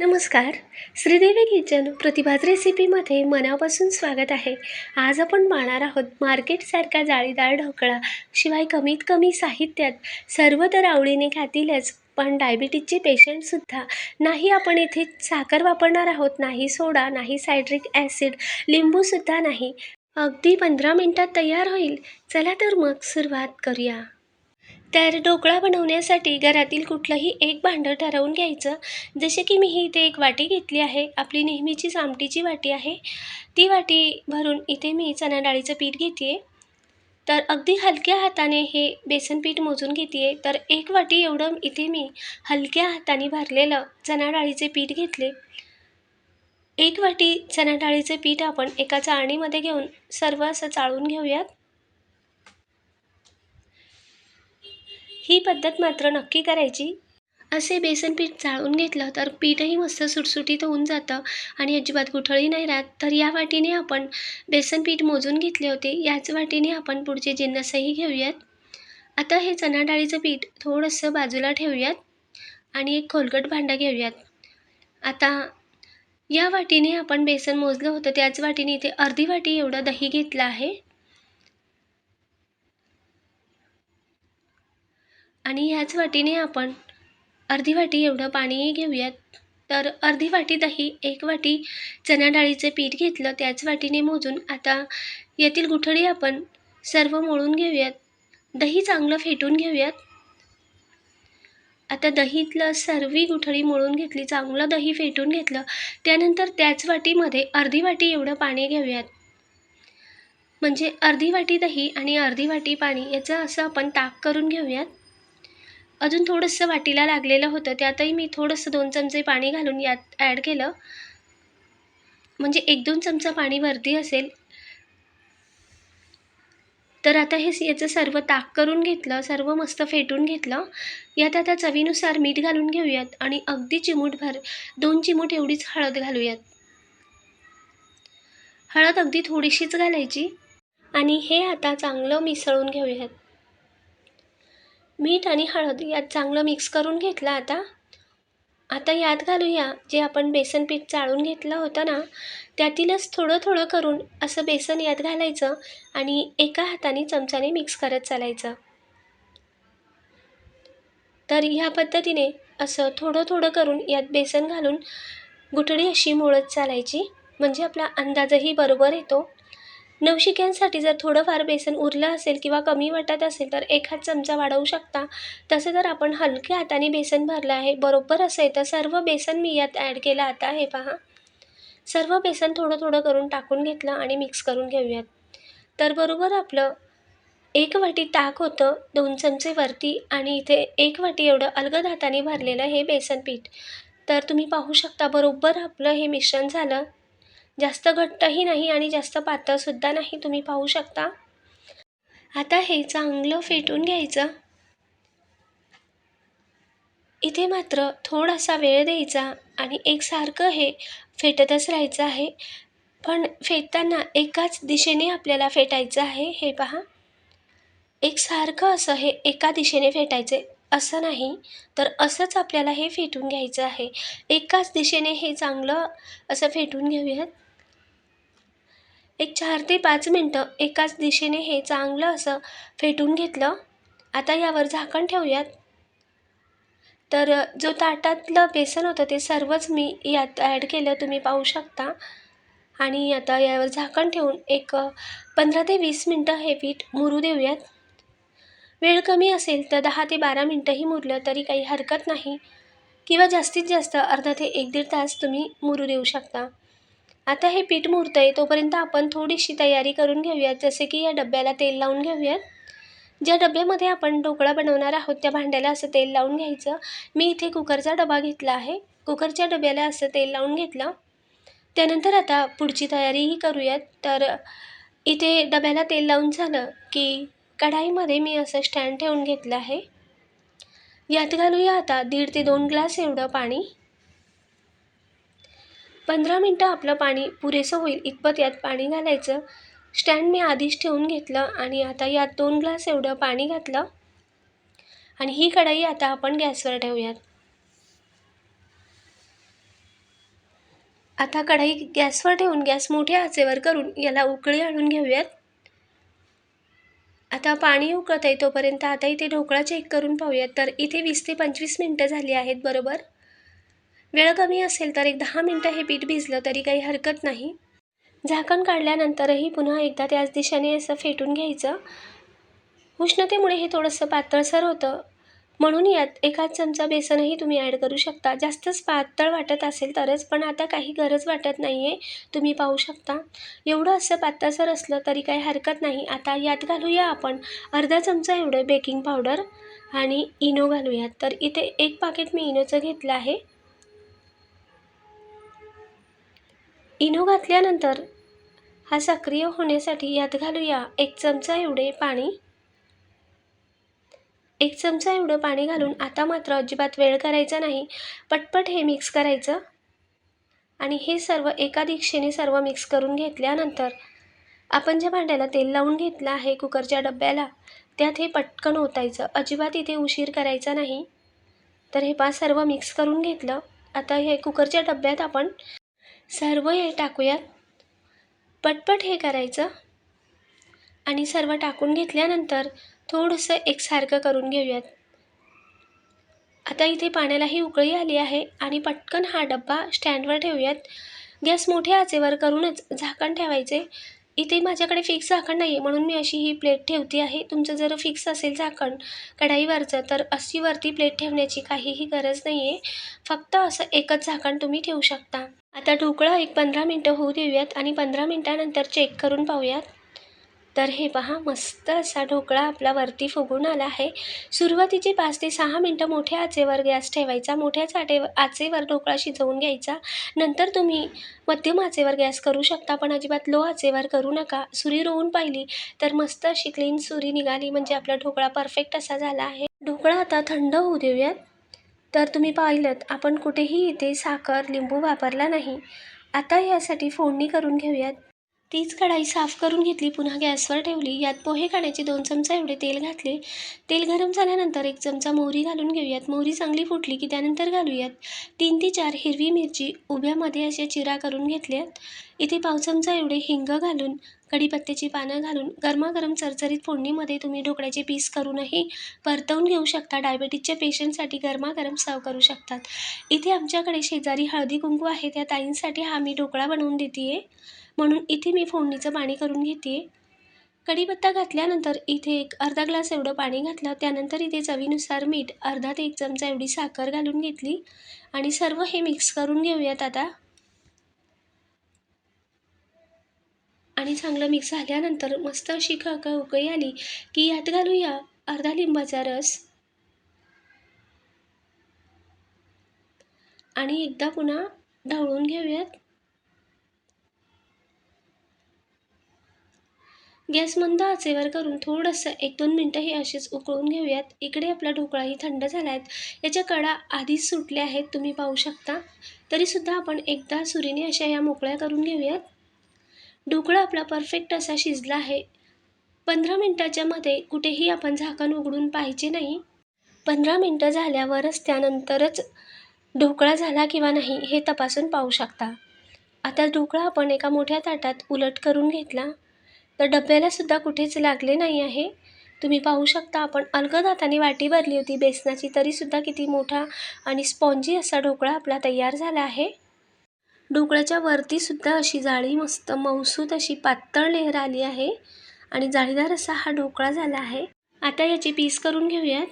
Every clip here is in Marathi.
नमस्कार. श्रीदेवी किचन प्रतिभाज रेसिपीमध्ये मनापासून स्वागत आहे. आज आपण पाहणार आहोत मार्केटसारखा जाळीदार ढोकळा शिवाय कमीत कमी साहित्यात सर्व तर आवडीने खातीलच पण डायबिटीजचे पेशंटसुद्धा नाही आपण इथे साखर वापरणार आहोत नाही सोडा नाही सायट्रिक ॲसिड लिंबूसुद्धा नाही. अगदी पंधरा मिनटात तयार होईल. चला तर मग सुरुवात करूया. तर ढोकळा बनवण्यासाठी घरातील कुठलंही एक भांडं ठरवून घ्यायचं. जसे की मी ही इथे एक वाटी घेतली आहे. आपली नेहमीची आमटीची वाटी आहे. ती वाटी भरून इथे मी चणा डाळीचं पीठ घेते तर अगदी हलक्या हाताने हे बेसन पीठ मोजून घेते तर एक वाटी एवढं इथे मी हलक्या हाताने भरलेलं चणा डाळीचे पीठ घेतले. एक वाटी चणा डाळीचे पीठ आपण एका चाळणीमध्ये घेऊन सर्व असं चाळून घेऊयात. ही पद्धत मात्र नक्की करायची. असे बेसन पीठ चाळून घेतलं तर पीठही मस्त सुटसुटीत होऊन जातं आणि अजिबात गुठळी नाही राहत. तर या वाटीने आपण बेसन पीठ मोजून घेतले होते. याच वाटीने आपण पुढचे जिन्नसही घेऊयात. आता हे चणा डाळीचं पीठ थोडंसं बाजूला ठेवूयात आणि एक खोलगट भांडं घेऊयात. आता या वाटीने आपण बेसन मोजलं होतं. त्याच वाटीने इथे अर्धी वाटी एवढं दही घेतलं आहे. आणि ह्याच वाटीने आपण अर्धी वाटी एवढं पाणी घेऊयात. तर अर्धी वाटी दही एक वाटी चणा डाळीचे पीठ घेतलं त्याच वाटीने मोजून आता यातील गुठळी आपण सर्व मोळून घेऊयात. दही चांगलं फेटून घेऊयात. आता दहीतलं सर्व गुठळी मळून घेतली चांगलं दही फेटून घेतलं त्यानंतर त्याच वाटीमध्ये अर्धी वाटी एवढं पाणी घेऊयात. म्हणजे अर्धी वाटी दही आणि अर्धी वाटी पाणी याचं असं आपण ताक करून घेऊयात. अजून थोडंसं वाटीला लागलेलं होतं त्यातही मी थोडंसं दोन चमचे पाणी घालून यात ॲड केलं. म्हणजे एक दोन चमचा पाणी वरती असेल. तर आता हे याचं सर्व ताक करून घेतलं सर्व मस्त फेटून घेतलं. यात आता चवीनुसार मीठ घालून घेऊयात आणि अगदी चिमूटभर दोन चिमूट एवढीच हळद घालूयात. हळद अगदी थोडीशीच घालायची आणि हे आता चांगलं मिसळून घेऊयात. मीठ आणि हळद यात चांगलं मिक्स करून घेतलं आता. आता यात घालूया जे आपण बेसन पीठ चाळून घेतलं होतं ना त्यातीलच थोडं थोडं करून असं बेसन यात घालायचं आणि एका हाताने चमचाने मिक्स करत चालायचं. तर ह्या पद्धतीने असं थोडं थोडं करून यात बेसन घालून गुठळी अशी मोळत चालायची. म्हणजे आपला अंदाजही बरोबर येतो. नवशिक्यांसाठी जर थोडंफार बेसन उरलं असेल किंवा कमी वाटत असेल तर एखाद चमचा वाढवू शकता. तसं जर आपण हलक्या हाताने बेसन भरलं आहे बरोबर असेल तर सर्व बेसन मी यात ॲड केलं. आता हे पहा. सर्व बेसन थोडं थोडं करून टाकून घेतलं आणि मिक्स करून घेऊयात. तर बरोबर आपलं एक वाटी ताक होतं दोन चमचे वरती आणि इथे एक वाटी एवढं अलगद हाताने भरलेलं हे बेसन पीठ. तर तुम्ही पाहू शकता बरोबर आपलं हे मिश्रण झालं. जास्त घट्टही नाही आणि जास्त पातळसुद्धा नाही तुम्ही पाहू शकता. आता हे चांगलं फेटून घ्यायचं. इथे मात्र थोडासा वेळ द्यायचा आणि एकसारखं हे फेटतच राहायचं आहे. पण फेटताना एकाच दिशेने आपल्याला फेटायचं आहे हे पहा. एकसारखं असं हे एका दिशेने फेटायचे असं नाही तर असंच आपल्याला हे फेटून घ्यायचं आहे. एकाच दिशेने हे चांगलं असं फेटून घेऊयात. एक चार ते पाच मिनटं एकाच दिशेने हे चांगलं असं फेटून घेतलं. आता यावर झाकण ठेवूयात. तर जो ताटातलं बेसन होतं ते सर्वच मी यात ॲड केलं तुम्ही पाहू शकता. आणि आता यावर झाकण ठेवून एक पंधरा ते वीस मिनटं हे पीठ मुरू देऊयात. वेळ कमी असेल तर दहा ते बारा मिनटंही मुरलं तरी काही हरकत नाही. किंवा जास्तीत जास्त अर्धा ते एक दीड तास तुम्ही मुरू देऊ शकता. आता हे पीठ मुरतं आहे तोपर्यंत आपण थोडीशी तयारी करून घेऊयात. जसे की या डब्याला तेल लावून घेऊयात. ज्या डब्यामध्ये आपण ढोकळा बनवणार आहोत त्या भांड्याला असं तेल लावून घ्यायचं. मी इथे कुकरचा डबा घेतला आहे. कुकरच्या डब्याला असं तेल लावून घेतलं. त्यानंतर आता पुढची तयारीही करूयात. तर इथे डब्याला तेल लावून झालं की कढाईमध्ये मी असं स्टँड ठेवून घेतलं आहे. यात घालूया आता दीड ते दोन ग्लास एवढं पाणी. पंधरा मिनटं आपलं पाणी पुरेसं होईल इतपत यात पाणी घालायचं. स्टँड मी आधीच ठेवून घेतलं आणि आता यात दोन ग्लास एवढं पाणी घातलं. आणि ही कढाई आता आपण गॅसवर ठेवूयात. आता कढाई गॅसवर ठेवून गॅस मोठ्या आचेवर करून याला उकळी आणून घेऊयात. आता पाणी उकळत आहे तोपर्यंत आता इथे ढोकळा चेक करून पाहूयात. तर इथे वीस ते पंचवीस मिनटं झाली आहेत बरोबर? वेळ कमी असेल तर एक दहा मिनटं हे पीठ भिजलं तरी काही हरकत नाही. झाकण काढल्यानंतरही पुन्हा एकदा त्याच दिशेने असं फेटून घ्यायचं. उष्णतेमुळे हे थोडंसं पातळसर होतं. म्हणून यात एखाद चमचा बेसनही तुम्ही ॲड करू शकता. जास्तच पातळ वाटत असेल तरच पण आता काही गरज वाटत नाही आहे तुम्ही पाहू शकता. एवढं असं पातळसर असलं तरी काही हरकत नाही. आता यात घालूया आपण अर्धा चमचा एवढं बेकिंग पावडर आणि इनो घालूयात. तर इथे एक पाकिट मी इनोचं घेतलं आहे. इनो घातल्यानंतर हा सक्रिय होण्यासाठी यात घालूया एक चमचा एवढे पाणी. एक चमचा एवढं पाणी घालून आता मात्र अजिबात वेळ करायचा नाही. पटपट हे मिक्स करायचं. आणि हे सर्व एका दिशेने सर्व मिक्स करून घेतल्यानंतर आपण ज्या भांड्याला तेल लावून घेतलं आहे कुकरच्या डब्याला त्यात हे पटकन ओतायचं. अजिबात इथे उशीर करायचा नाही. तर हे पा सर्व मिक्स करून घेतलं. आता हे कुकरच्या डब्यात आपण सर्व हे टाकूयात. पटपट हे करायचं. आणि सर्व टाकून घेतल्यानंतर थोडंसं एकसारखं करून घेऊयात. आता इथे पाण्यालाही उकळी आली आहे आणि पटकन हा डब्बा स्टँडवर ठेवूयात. गॅस मोठ्या आचेवर करूनच झाकण ठेवायचे. इथे माझ्याकडे फिक्स झाकण नाही आहे म्हणून मी अशी ही प्लेट ठेवते आहे. तुमचं जर फिक्स असेल झाकण कढाईवरचं तर अशी वरती प्लेट ठेवण्याची काहीही गरज नाही आहे फक्त असं एकच झाकण तुम्ही ठेवू शकता. आता ढोकळा एक पंधरा मिनटं होऊ देऊयात आणि पंधरा मिनटानंतर चेक करून पाहूयात. तर हे पहा मस्त असा ढोकळा आपला वरती फुगून आला आहे. सुरुवातीचे पाच ते सहा मिनटं मोठ्या आचेवर गॅस ठेवायचा मोठ्या आटे आचेवर ढोकळा शिजवून घ्यायचा. नंतर तुम्ही मध्यम आचेवर गॅस करू शकता पण अजिबात लो आचेवर करू नका. सुरी रोवून पाहिली तर मस्त अशी क्लीन सुरी निघाली म्हणजे आपला ढोकळा परफेक्ट असा झाला आहे. ढोकळा आता थंड होऊ देऊयात. तर तुम्ही पाहिलं आपण कुठेही इथे साखर लिंबू वापरला नाही. आता यासाठी फोडणी करून घेऊयात. तीच कढाई साफ करून घेतली पुन्हा गॅसवर ठेवली. यात पोहे खाण्याचे दोन चमचा एवढे तेल घातले. तेल गरम झाल्यानंतर एक चमचा मोहरी घालून घेऊयात. मोहरी चांगली फुटली की त्यानंतर घालूयात तीन ते चार हिरवी मिरची उभ्यामध्ये अशा चिरा करून घेतल्यात. इथे पाव चमचा एवढे हिंग घालून कढीपत्त्याची पानं घालून गरमागरम चरचरीत फोडणीमध्ये तुम्ही ढोकळ्याचे पीस करूनही परतवून घेऊ शकता. डायबेटीजच्या पेशंटसाठी गरमागरम सर्व करू शकतात. इथे आमच्याकडे शेजारी हळदी कुंकू आहे. त्या ताईंसाठी हा मी ढोकळा बनवून देते आहे म्हणून इथे मी फोडणीचं पाणी करून घेते. कढीपत्ता घातल्यानंतर इथे एक अर्धा ग्लास एवढं पाणी घातलं. त्यानंतर इथे चवीनुसार मीठ अर्धा ते एक चमचा एवढी साखर घालून घेतली आणि सर्व हे मिक्स करून घेऊयात आता. आणि चांगलं मिक्स झाल्यानंतर मस्त अशी खळखळ उकळी आली की यात घालूया अर्धा लिंबाचा रस. आणि एकदा पुन्हा ढवळून घेऊयात. गॅस मंद आचेवर करून थोडंसं एक दोन मिनटं हे असेच उकळून घेऊयात. इकडे आपला ढोकळाही थंड झाला आहे याच्या कडा आधीच सुटल्या आहेत तुम्ही पाहू शकता. तरीसुद्धा आपण एकदा सुरीने अशा या मोकळ्या करून घेऊयात. ढोकळा आपला परफेक्ट असा शिजला आहे. पंधरा मिनटाच्या मध्ये कुठेही आपण झाकण उघडून पाहिजे नाही. पंधरा मिनटं झाल्यावरच त्यानंतरच ढोकळा झाला किंवा नाही हे तपासून पाहू शकता. आता ढोकळा आपण एका मोठ्या ताटात उलट करून घेतला. तर डब्यालासुद्धा कुठेच लागले नाही आहे. तुम्ही पाहू शकता आपण अलगद हाताने वाटी भरली होती. बेसनाची तरीसुद्धा किती मोठा आणि स्पॉन्जी असा ढोकळा आपला तयार झाला आहे. ढोकळ्याच्या वरतीसुद्धा अशी जाळी मस्त मौसूद अशी पातळ लेहर आली आहे आणि जाळीदार असा हा ढोकळा झाला आहे. आता याचे पीस करून घेऊयात.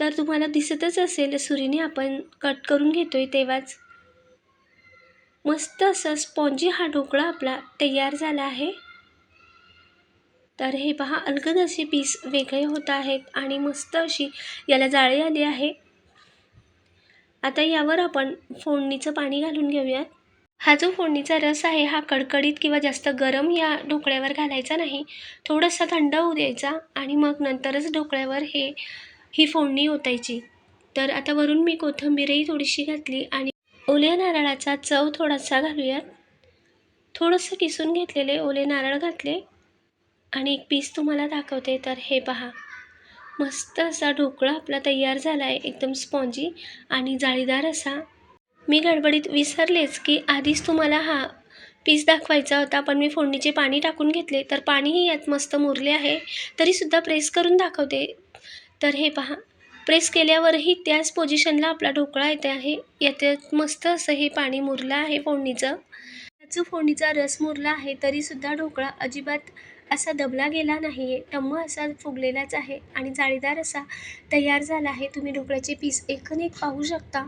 तर तुम्हाला दिसतच असेल सुरीने आपण कट करून घेतो आहे तेव्हाच. मस्त असं स्पॉन्जी हा ढोकळा आपला तयार झाला आहे. तर हे पहा अलगद असे पीस वेगळे होत आहेत आणि मस्त अशी याला जाळी आली आहे. आता यावर आपण फोडणीचं पाणी घालून घेऊयात. हा जो फोडणीचा रस आहे हा कडकडीत किंवा जास्त गरम या ढोकळ्यावर घालायचा नाही. थोडासा थंड होऊ द्यायचा आणि मग नंतरच ढोकळ्यावर हे ही फोडणी ओतायची. तर आता वरून मी कोथिंबीरही थोडीशी घातली आणि ओल्या नारळाचा चव थोडासा घालूयात. थोडंसं किसून घेतलेले ओले नारळ घातले. आणि एक पीस तुम्हाला दाखवते. तर हे पहा. मस्त असा ढोकळा आपला तयार झाला आहे एकदम स्पॉन्जी आणि जाळीदार असा. मी गडबडीत विसरलेच की आधीच तुम्हाला हा पीस दाखवायचा होता. पण मी फोडणीचे पाणी टाकून घेतले. तर पाणीही यात मस्त मुरले आहे. तरीसुद्धा प्रेस करून दाखवते. तर हे पहा. प्रेस केल्यावरही त्याच पोझिशनला आपला ढोकळा येते आहे. याच्यात मस्त असं हे पाणी मुरलं आहे फोडणीचं. जो फोडणीचा रस मुरला आहे तरीसुद्धा ढोकळा अजिबात असा दबला गेला नाही आहे टम्म असा फुगलेलाच आहे आणि जाळीदार असा तयार झाला आहे. तुम्ही ढोकळ्याचे पीस एकूण पाहू शकता.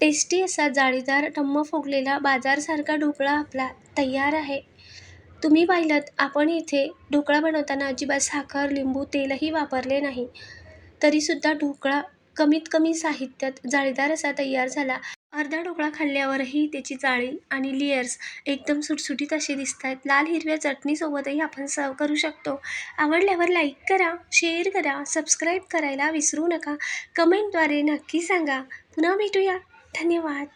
टेस्टी असा जाळीदार टम्म फुगलेला बाजारसारखा ढोकळा आपला तयार आहे. तुम्ही पाहिलं आपण इथे ढोकळा बनवताना अजिबात साखर लिंबू तेलही वापरले नाही. तरीसुद्धा ढोकळा कमीत कमी साहित्यात जाळीदार असा तयार झाला. अर्धा ढोकळा खाल्ल्यावरही त्याची जाळी आणि लेयर्स एकदम सुटसुटीत असे दिसत आहेत लाल हिरव्या चटणीसोबतही आपण सर्व करू शकतो. आवडल्यावर लाईक करा शेअर करा सबस्क्राईब करायला विसरू नका. कमेंटद्वारे नक्की सांगा. पुन्हा भेटूया. धन्यवाद.